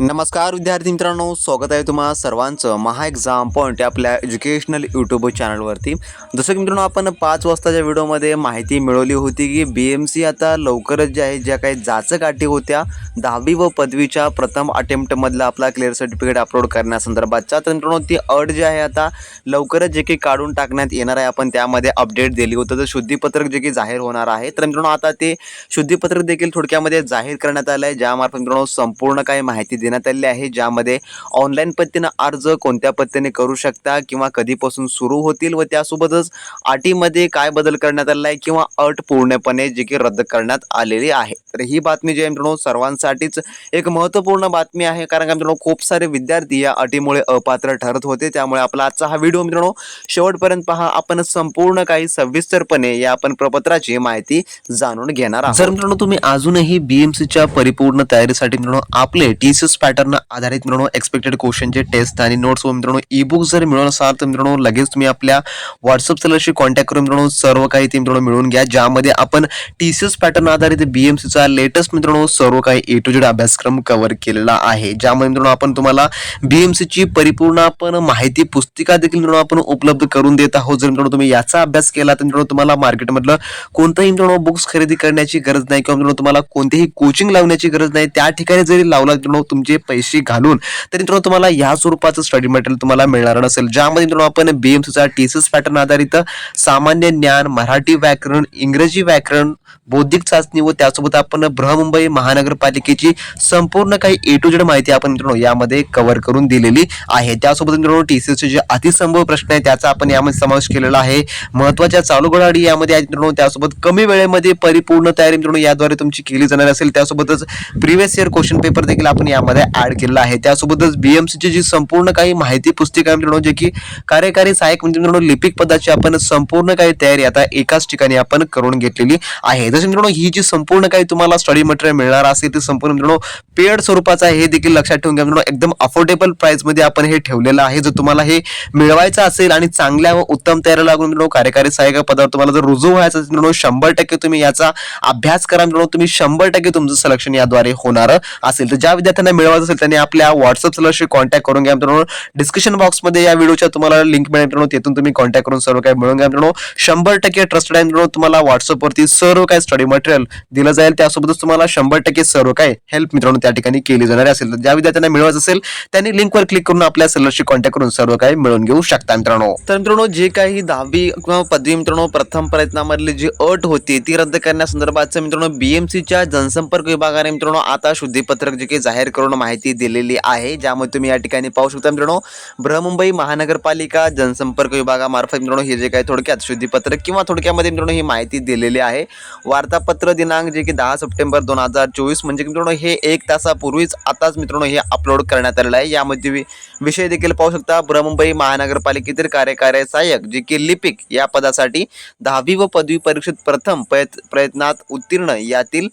नमस्कार विद्यार्थी मित्रांनो. स्वागत आहे तुम्हा सर्वांचं महा एक्झाम पॉईंट आपल्या एज्युकेशनल यूट्यूब चॅनलवरती जसं की मित्रांनो आपण पाच वाजताच्या व्हिडिओमध्ये माहिती मिळवली होती की बी एम सी आता लवकरच जे आहे ज्या काही जाचक होत्या दहावी व पदवीच्या प्रथम अटेम्प्टमधला आपला क्लिअर सर्टिफिकेट अपलोड करण्यासंदर्भातच्या तर मित्रांनो ती अट जी आहे आता लवकरच जे काही काढून टाकण्यात येणार आहे. आपण त्यामध्ये अपडेट दिली होतं. तर शुद्धीपत्रक जे काही जाहीर होणार आहे. तर मित्रांनो आता ते शुद्धीपत्रक देखील थोडक्यामध्ये जाहीर करण्यात आलं आहे ज्यामार्फत मित्रांनो संपूर्ण काही माहिती देण्यात आलेली आहे ज्यामध्ये ऑनलाईन पद्धतीनं अर्ज कोणत्या पद्धतीने करू शकता किंवा कधीपासून सुरू होतील व त्यासोबतच अटीमध्ये काय बदल करण्यात आलेला आहे किंवा अट पूर्णपणे जे की रद्द करण्यात आलेली आहे. तर ही बातमी जी मित्रांनो सर्वांसाठीच एक महत्त्वपूर्ण बातमी आहे. कारण का मित्रांनो खूप सारे विद्यार्थी या अटीमुळे अपात्र ठरत होते. त्यामुळे आपला आजचा हा व्हिडिओ मित्रांनो शेवटपर्यंत पहा. आपण संपूर्ण काही सविस्तरपणे या आपण प्रपत्राची माहिती जाणून घेणार आहोत. जर मित्रांनो तुम्ही अजूनही बीएमसीच्या परिपूर्ण तयारीसाठी मित्रांनो आपले टी सी पॅटर्न आधारित मित्रांनो एक्सपेक्टेड क्वेश्चनचे टेस्ट आणि नोट्स व मित्रांनो ई बुक जर मिळवून असाल तर मित्रांनो लगेच तुम्ही आपल्या व्हॉट्सअप सेलरशी कॉन्टॅक्ट करून मित्रांनो सर्व काही ते मित्रांनो मिळवून घ्या. ज्यामध्ये आपण टी सी एस पॅटर्न आधारित बी एम सीचा लेटेस्ट मित्रांनो सर्व काही ए टू जेड अभ्यासक्रम कव्हर केलेला आहे. ज्यामध्ये मित्रांनो आपण तुम्हाला बी एम सीची परिपूर्ण आपण माहिती पुस्तिका देखील मित्रांनो आपण उपलब्ध करून देत आहोत. जर मित्रांनो तुम्ही याचा अभ्यास केला तर मित्रांनो तुम्हाला मार्केटमधलं कोणतंही मित्रांनो बुक्स खरेदी करण्याची गरज नाही किंवा मित्रांनो तुम्हाला कोणतीही कोचिंग लावण्याची गरज नाही. त्या ठिकाणी जरी लावला मित्रांनो तुमचे पैसे घालून तर मित्रांनो तुम्हाला या स्वरूपाचं स्टडी मटेरियल तुम्हाला मिळणार नसेल. ज्यामध्ये मित्रांनो आपण बीएमसीचा टीसीएस पॅटर्न आधारित सामान्य ज्ञान मराठी व्याकरण इंग्रजी व्याकरण बौद्धिक चाचणी व त्यासोबत आपण बृहमुंबई महानगरपालिकेची संपूर्ण काही ए टू जेड माहिती आपण मित्रांनो यामध्ये कव्हर करून दिलेली आहे. त्यासोबत मित्रांनो टीसीएसचे जे अतिसंभव प्रश्न आहे त्याचा आपण यामध्ये समावेश केलेला आहे. महत्त्वाच्या चालू घडाडी यामध्ये मित्रांनो त्यासोबत कमी वेळेमध्ये परिपूर्ण तयारी मित्रांनो याद्वारे तुमची केली जाणार असेल. त्यासोबतच प्रिव्हियस इयर क्वेश्चन पेपर देखील आपण यामध्ये ऍड केलेला आहे. त्यासोबतच बीएमसीची जी संपूर्ण काही माहिती पुस्तिका आहे मित्रांनो जे की कार्यकारी सहाय्यक म्हणजे मित्रांनो लिपिक पदाची आपण संपूर्ण काही तयारी आता एकाच ठिकाणी आपण करून घेतलेली आहे. जसे मित्रांनो ही जी संपूर्ण काही तुम्हाला स्टडी मटेरियल मिळणार असेल ती संपूर्ण मित्रांनो पेड स्वरूपाचा आहे हे देखील लक्षात ठेवून घ्या. मित्रांनो एकदम अफोर्डेबल प्राइसमध्ये आपण हे ठेवलेलं आहे. जर तुम्हाला हे मिळवायचं असेल आणि चांगल्या व उत्तम तयारी लागून मित्रांनो कार्यकारी सहाय्यक पदावर तुम्हाला जर रुजू व्हायचं असेल मित्रांनो शंभर टक्के तुम्ही याचा अभ्यास करा. मित्रांनो तुम्ही शंभर टक्के तुमचं सिलेक्शन याद्वारे होणार असेल. तर ज्या विद्यार्थ्यांना मिळवायचं असेल त्यांनी आपल्या व्हॉट्सअप सलरशी कॉन्टॅक्ट करून घ्या. मित्रांनो डिस्क्रिप्शन बॉक्समध्ये या व्हिडिओच्या तुम्हाला लिंक मिळेल. मित्रांनो तिथून तुम्ही कॉन्टॅक्ट करून सर्व काही मिळून घ्या. मित्रांनो शंभर टक्के ट्रस्टेड आहे. मित्रांनो तुम्हाला व्हॉट्सअपवरती सर्व काही स्टडी मटेरियल दिलं जाईल. त्यासोबतच तुम्हाला शंभर टक्के सर्व काही हेल्प मित्रांनो त्या ठिकाणी केली जाणार असेल. तर ज्या विद्यार्थ्यांना मिळवायचं असेल त्यांनी लिंकवर क्लिक करून आपल्या सेलरशी कॉन्टॅक्ट करून सर्व काही मिळवून घेऊ शकता मित्रांनो. तर मित्रांनो जे काही दहावी किंवा पदवी मित्रांनो प्रथम प्रयत्नामधली जी अट होती ती रद्द करण्यासंदर्भातचं मित्रांनो बीएमसीच्या जनसंपर्क विभागाने मित्रांनो आता शुद्धीपत्रक जे काही जाहीर करून माहिती दिलेली आहे. ज्यामध्ये तुम्ही या ठिकाणी पाहू शकता मित्रांनो बृहमुंबई महानगरपालिका जनसंपर्क विभागामार्फत मित्रांनो हे जे काही थोडक्यात शुद्धीपत्रक किंवा थोडक्यामध्ये मित्रांनो ही माहिती दिलेली आहे. वार्तापत्र दिनांक जे की दहा सप्टेंबर दोन हजार चोवीस म्हणजे मित्रांनो हे एक तास तासापूर्वीच आताच मित्रांनो हे अपलोड करण्यात आलेलं आहे. यामध्ये विषय देखील पाहू शकता. बृहमुंबई महानगरपालिकेतील कार्यकारी सहाय्यक जे की लिपिक या पदासाठी दहावी व पदवी परीक्षेत प्रथम प्रयत् प्रयत्नात उत्तीर्ण यातील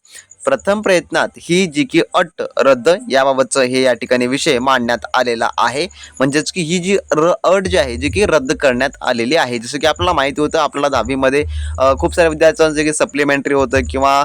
प्रथम प्रयत्नात ही जी की अट रद्द याबाबतचं हे या ठिकाणी विषय मांडण्यात आलेला आहे. म्हणजेच की ही जी र अट जी आहे जी की रद्द करण्यात आलेली आहे. जसं की आपल्याला माहिती होतं आपल्याला दहावीमध्ये खूप साऱ्या विद्यार्थ्यांचं जे की सप्लिमेंटरी होतं किंवा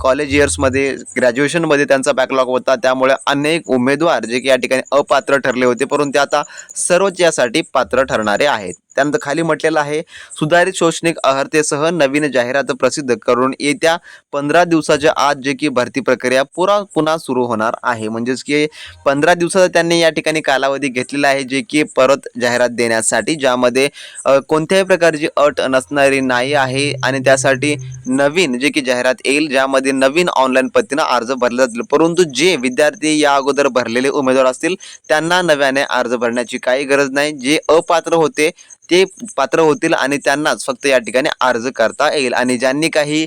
कॉलेज इयर्समध्ये ग्रॅज्युएशनमध्ये त्यांचा बॅकलॉग होता. त्यामुळे अनेक उमेदवार जे की या ठिकाणी अपात्र ठरले होते. परंतु ते आता सर्वच यासाठी पात्र ठरणारे आहेत. त्यानंतर खाली म्हटलेलं आहे सुधारित शैक्षणिक अर्हतेसह नवीन जाहिरात प्रसिद्ध करून येत्या पंधरा दिवसाच्या आत जे की भरती प्रक्रिया पुरा पुन्हा सुरू होणार आहे. म्हणजेच की पंधरा दिवसाचा त्यांनी या ठिकाणी कालावधी घेतलेला आहे जे की परत जाहिरात देण्यासाठी ज्यामध्ये कोणत्याही प्रकारची अट नसणारी नाही आहे आणि त्यासाठी नवीन जे की जाहिरात येईल ज्यामध्ये नवीन ऑनलाईन पद्धतीनं अर्ज भरले जातील. परंतु जे विद्यार्थी या अगोदर भरलेले उमेदवार असतील त्यांना नव्याने अर्ज भरण्याची काही गरज नाही. जे अपात्र होते ते पात्र होतील आणि त्यांनाच फक्त या ठिकाणी अर्ज करता येईल. आणि ज्यांनी काही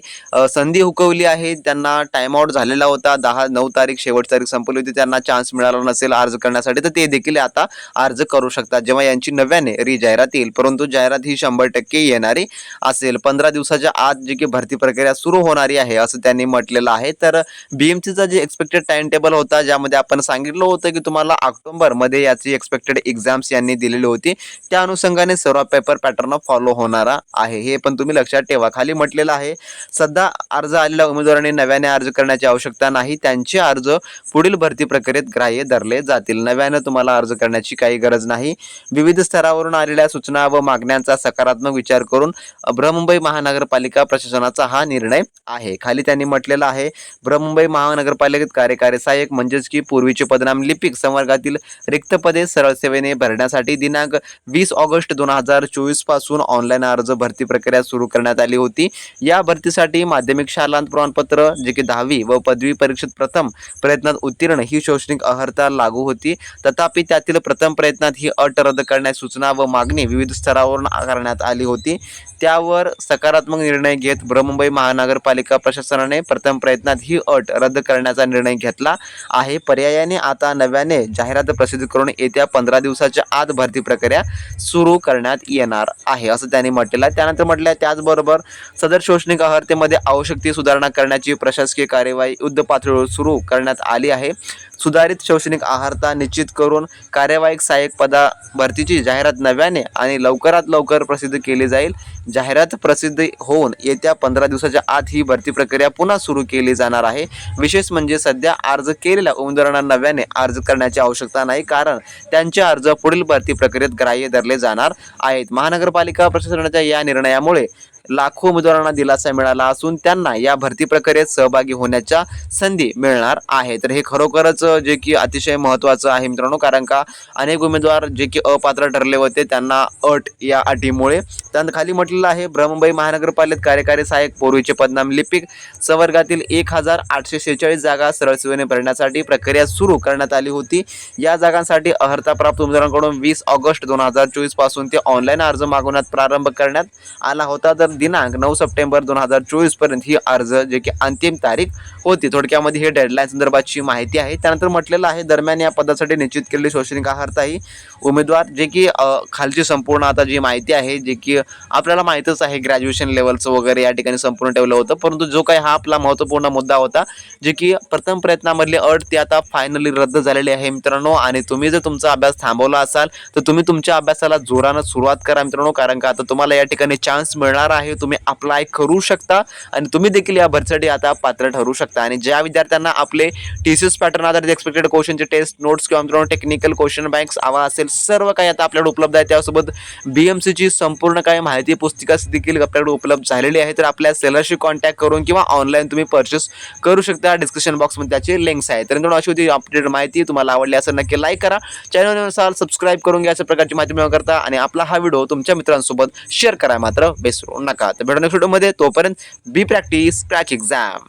संधी हुकवली आहे त्यांना टाईमआउट झालेला होता. दहा नऊ तारीख शेवट तारीख संपली होती त्यांना चान्स मिळाला नसेल अर्ज करण्यासाठी तर ते देखील आता अर्ज करू शकतात. जेव्हा यांची नव्याने री जाहिरात येईल परंतु जाहिरात ही शंभर टक्के येणारी असेल. पंधरा दिवसाच्या आत जी की भरती प्रक्रिया सुरू होणारी आहे असं त्यांनी म्हटलेलं आहे. तर बीएमसीचा जे एक्सपेक्टेड टाइम टेबल होता ज्यामध्ये आपण सांगितलं होतं की तुम्हाला ऑक्टोबरमध्ये याची एक्सपेक्टेड एक्झाम्स यांनी दिलेली होती त्या अनुषंगाने सर्व पेपर पॅटर्न फॉलो होणारा आहे. हे पण तुम्ही लक्षात ठेवा. खाली म्हटलेलं आहे सध्या अर्ज आलेल्या उमेदवारांनी नव्याने अर्ज करण्याची आवश्यकता नाही. त्यांचे अर्ज पुढील भरती प्रक्रियेत ग्राह्य धरले जातील. नव्यानं तुम्हाला अर्ज करण्याची काही गरज नाही. विविध स्तरावरून आलेल्या सूचना व मागण्यांचा सकारात्मक विचार करून बृहमुंबई महानगरपालिका प्रशासनाचा हा निर्णय आहे. खाली त्यांनी म्हटलेलं आहे बृहमुंबई महानगरपालिकेत कार्यकारी सहाय्यक म्हणजेच की पूर्वीचे पदनाम लिपिक संवर्गातील रिक्त पदे सरळ सेवेने भरण्यासाठी दिनांक वीस ऑगस्ट दोन हजार चोवीसपासून ऑनलाईन अर्ज भरती प्रक्रिया सुरू करण्यात आली होती. या भरतीसाठी माध्यमिक शालांत प्रमाणपत्र जे की दहावी व पदवी परीक्षेत प्रथम प्रयत्नात उत्तीर्ण ही शैक्षणिक अर्हता लागू होती. तथापि त्यातील प्रथम प्रयत्नात ही अट रद्द करण्याची सूचना व मागणी विविध स्तरावरून करण्यात आली होती. त्यावर सकारात्मक निर्णय घेत बृहमुंबई महानगरपालिका प्रशासनाने प्रथम प्रयत्नात ही अट रद्द करण्याचा निर्णय घेतला आहे. पर्यायाने आता नव्याने जाहिरात प्रसिद्ध करून येत्या पंधरा दिवसाच्या आत भरती प्रक्रिया सुरू करण्यात येणार आहे असं त्यांनी म्हटलेलं आहे. त्यानंतर म्हटलं आहे त्याचबरोबर सदर शैक्षणिक अर्हतेमध्ये आवश्यक ती सुधारणा करण्याची प्रशासकीय कार्यवाही युद्ध पातळीवर सुरू करण्यात आली आहे. सुधारित शैक्षणिक आहारता निश्चित करून कार्यवाहिक सहाय्यक पदा भरतीची जाहिरात नव्याने आणि लवकरात लवकर प्रसिद्ध केली जाईल. जाहिरात प्रसिद्ध होऊन येत्या पंधरा दिवसाच्या आत ही भरती प्रक्रिया पुन्हा सुरू केली जाणार आहे. विशेष म्हणजे सध्या अर्ज केलेल्या उमेदवारांना नव्याने अर्ज करण्याची आवश्यकता नाही कारण त्यांचे अर्ज पुढील भरती प्रक्रियेत ग्राह्य धरले जाणार आहेत. महानगरपालिका प्रशासनाच्या या निर्णयामुळे लाखो उमेदवारांना दिलासा मिळाला असून त्यांना या भरती प्रक्रियेत सहभागी होण्याच्या संधी मिळणार आहे तर हे खरोखरच जे की अतिशय महत्त्वाचं आहे मित्रांनो कारण का अनेक उमेदवार जे की अपात्र ठरले होते त्यांना अट या अटीमुळे. त्यानंतर खाली म्हटलेलं आहे बृहमुंबई महानगरपालिकेत कार्यकारी सहाय्यक पूर्वीचे पदनाम लिपिक संवर्गातील एक हजार आठशे शेहेचाळीस जागा सरळ सेवेने भरण्यासाठी प्रक्रिया सुरू करण्यात आली होती. या जागांसाठी अर्हता प्राप्त उमेदवारांकडून वीस ऑगस्ट दोन हजार चोवीसपासून ते ऑनलाईन अर्ज मागवण्यात प्रारंभ करण्यात आला होता. तर दिनांक नऊ सप्टेंबर दोन हजार चोवीसपर्यंत ही अर्ज जे की अंतिम तारीख होती. थोडक्यामध्ये हे डेडलाईन संदर्भाची माहिती आहे. त्यानंतर म्हटलेलं आहे दरम्यान या पदासाठी निश्चित केलेली शैक्षणिक आहारता ही उमेदवार जे की खालची संपूर्ण आता जी माहिती आहे जे की आपल्याला माहीतच आहे ग्रॅज्युएशन लेवलचं वगैरे या ठिकाणी संपूर्ण ठेवलं होतं. परंतु जो काही हा आपला महत्त्वपूर्ण मुद्दा होता जे की प्रथम प्रयत्नामधली अट ती आता फायनली रद्द झालेली आहे मित्रांनो. आणि तुम्ही जर तुमचा अभ्यास थांबवला असाल तर तुम्ही तुमच्या अभ्यासाला जोरानं सुरुवात करा मित्रांनो. कारण का आता तुम्हाला या ठिकाणी चान्स मिळणार आहे. तुम्ही अप्लाय करू शकता आणि तुम्ही देखील या भरसाठी आता पात्र ठरू शकता. आणि ज्या विद्यार्थ्यांना आपले टी सी एस पॅटर्न आधारित एक्सपेक्टेड क्वेश्चनचे टेस्ट नोट्स किंवा मित्रांनो टेक्निकल क्वेश्चन बँक्स हवा असेल सर्व काही आता आपल्याकडे उपलब्ध आहे. त्यासोबत बी एम सीची संपूर्ण काही माहिती पुस्तिका देखील आपल्याकडे उपलब्ध झालेली आहे. तर आपल्या सेलरशी कॉन्टॅक्ट करून किंवा ऑनलाईन तुम्ही परचेस करू शकता. डिस्क्रिप्शन बॉक्समध्ये त्याचे लिंक्स आहे तर मित्रांनो अशी होती अपडेट माहिती. तुम्हाला आवडली असेल नक्की लाईक करा. चॅनलनुसार सबस्क्राईब करून घ्या. अशा प्रकारची माहिती मिळवता करता. आणि आपला हा व्हिडिओ तुमच्या मित्रांसोबत शेअर करा मात्र विसरू नका. तर भेटून नेक्स्ट व्हिडिओमध्ये तोपर्यंत बी प्रॅक्टिस क्रॅक एक्झाम